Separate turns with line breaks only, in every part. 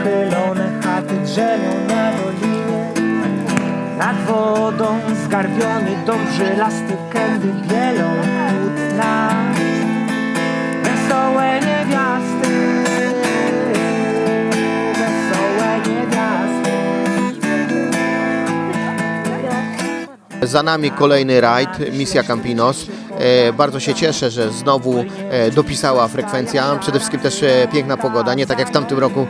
Pochylone chaty drzemią na dolinie. Nad wodą zgarbiony dom żylasty kędy bielą płótna. Wesołe niewiasty Wesołe niewiasty.
Za nami kolejny rajd, misja Campinos. E, bardzo się cieszę, że znowu e, dopisała frekwencja. Przede wszystkim też e, piękna pogoda, nie tak jak w tamtym roku,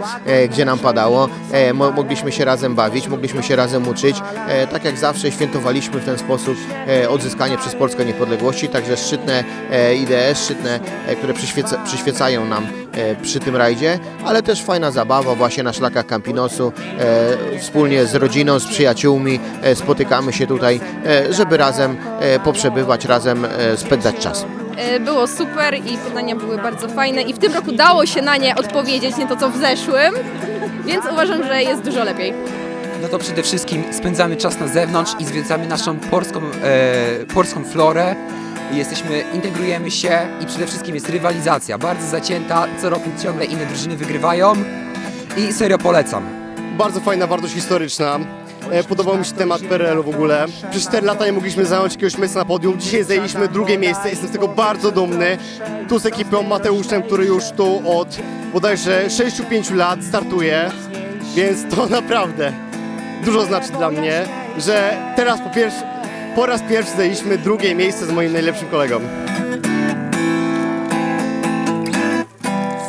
gdzie nam padało. Mo, mogliśmy się razem bawić, mogliśmy się razem uczyć. Tak jak zawsze świętowaliśmy w ten sposób odzyskanie przez Polskę niepodległości. Także szczytne idee, szczytne, które przyświeca, przyświecają nam przy tym rajdzie, ale też fajna zabawa właśnie na szlakach Campinosu. E, wspólnie z rodziną, z przyjaciółmi e, spotykamy się tutaj, e, żeby razem e, poprzebywać, razem e, spędzać czas.
E, Było super i pytania były bardzo fajne i w tym roku dało się na nie odpowiedzieć, nie to co w zeszłym, więc uważam, że jest dużo lepiej.
No to przede wszystkim spędzamy czas na zewnątrz i zwiedzamy naszą polską, e, polską florę. Jesteśmy, integrujemy się i przede wszystkim jest rywalizacja, bardzo zacięta, co roku ciągle inne drużyny wygrywają i serio polecam.
Bardzo fajna wartość historyczna. E, Podobał mi się temat PRL-u w ogóle. Przez 4 lata nie mogliśmy zająć jakiegoś miejsca na podium. Dzisiaj zajęliśmy drugie miejsce. Jestem z tego bardzo dumny. Tu z ekipą Mateuszem, który już tu od bodajże 6-5 lat startuje. Więc to naprawdę dużo znaczy dla mnie, że teraz po, pierwszy, po raz pierwszy zajęliśmy drugie miejsce z moim najlepszym kolegą.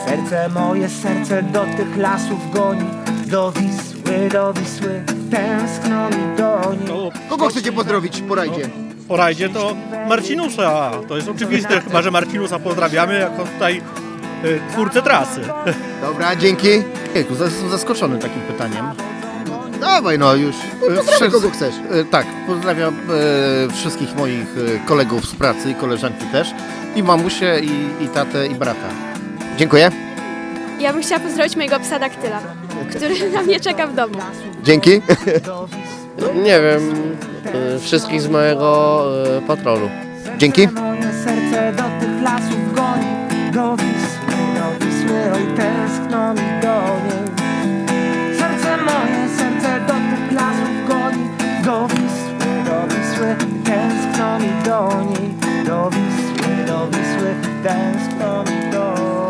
Serce moje, serce do tych lasów goni Do Wisły, do Wisły Tęskno mi do niej
Kogo chcecie pozdrowić po rajdzie?
po rajdzie to Marcinusa. To jest oczywiste, chyba że Marcinusa pozdrawiamy jako tutaj y, twórcę trasy.
Dobra, dzięki.
Jejku, jestem zaskoczony takim pytaniem.
Dawaj no już, pozdrawiam
Wszyscy-
kogo chcesz.
E, Tak, pozdrawiam e, wszystkich moich e, kolegów z pracy i koleżanki też. I mamusię, i, i tatę, i brata.
Dziękuję.
Ja bym chciała pozdrowić mojego psa Daktyla, który na mnie czeka w domu.
Dzięki.
Nie wiem, wszystkich z mojego patrolu.
Dzięki.
Moje serce zły, tęskno mi do niej, do Wisły, do Wisły, tęskno mi do niej.